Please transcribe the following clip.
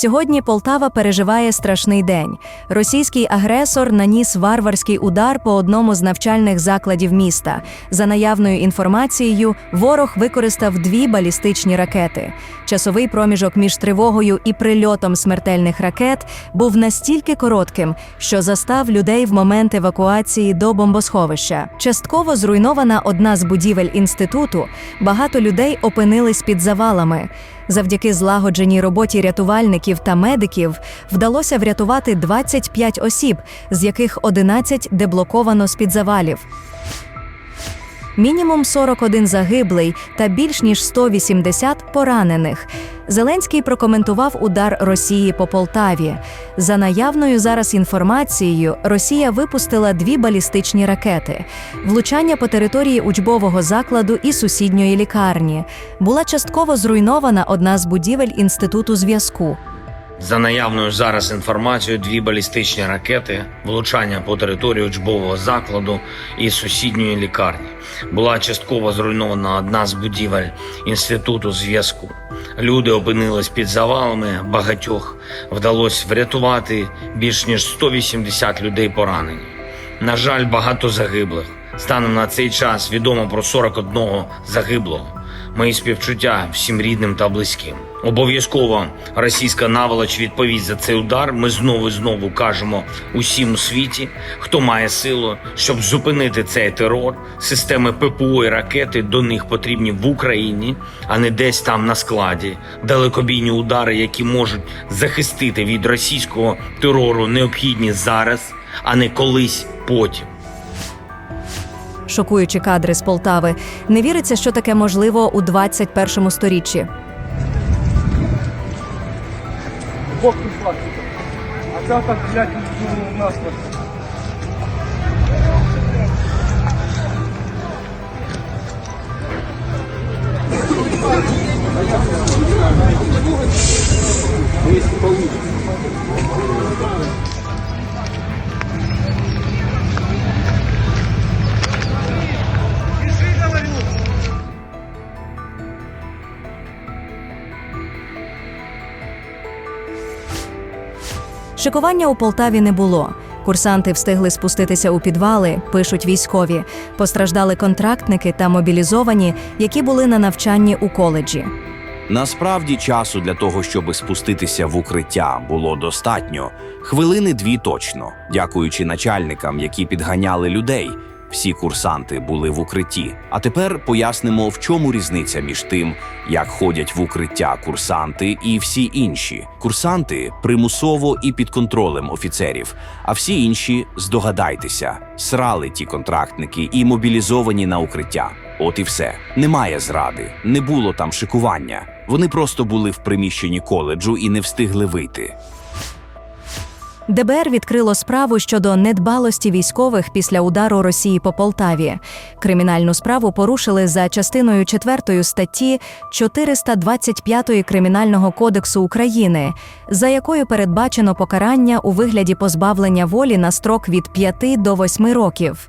Сьогодні Полтава переживає страшний день. Російський агресор наніс варварський удар по одному з навчальних закладів міста. За наявною інформацією, ворог використав дві балістичні ракети. Часовий проміжок між тривогою і прильотом смертельних ракет був настільки коротким, що застав людей в момент евакуації до бомбосховища. Частково зруйнована одна з будівель інституту. Багато людей опинились під завалами. Завдяки злагодженій роботі рятувальників та медиків вдалося врятувати 25 осіб, з яких 11 деблоковано з-під завалів. Мінімум 41 загиблий та більш ніж 180 поранених. Зеленський прокоментував удар Росії по Полтаві. За наявною зараз інформацією, Росія випустила дві балістичні ракети. Влучання по території учбового закладу і сусідньої лікарні. Була частково зруйнована одна з будівель інституту зв'язку. За наявною зараз інформацією, дві балістичні ракети, влучання по території учбового закладу і сусідньої лікарні. Була частково зруйнована одна з будівель інституту зв'язку. Люди опинились під завалами, багатьох вдалося врятувати більш ніж 180 людей поранені. На жаль, багато загиблих. Станом на цей час відомо про 41 загиблого. Мої співчуття всім рідним та близьким. Обов'язково російська наволоч відповість за цей удар. Ми знову і знову кажемо усім у світі, хто має силу, щоб зупинити цей терор. Системи ППО і ракети до них потрібні в Україні, а не десь там на складі. Далекобійні удари, які можуть захистити від російського терору, необхідні зараз, а не колись потім. Шокуючі кадри з Полтави. Не віриться, що таке можливо у 21 сторіччі. Пішла сука. А ця так, блядь, у нас Шикування у Полтаві не було. Курсанти встигли спуститися у підвали, пишуть військові. Постраждали контрактники та мобілізовані, які були на навчанні у коледжі. Насправді часу для того, щоб спуститися в укриття, було достатньо. Хвилини дві точно, дякуючи начальникам, які підганяли людей. Всі курсанти були в укритті. А тепер пояснимо, в чому різниця між тим, як ходять в укриття курсанти і всі інші. Курсанти примусово і під контролем офіцерів, а всі інші, здогадайтеся, срали ті контрактники і мобілізовані на укриття. От і все. Немає зради, не було там шикування. Вони просто були в приміщенні коледжу і не встигли вийти. ДБР відкрило справу щодо недбалості військових після удару Росії по Полтаві. Кримінальну справу порушили за частиною 4 статті 425 Кримінального кодексу України, за якою передбачено покарання у вигляді позбавлення волі на строк від 5 до 8 років.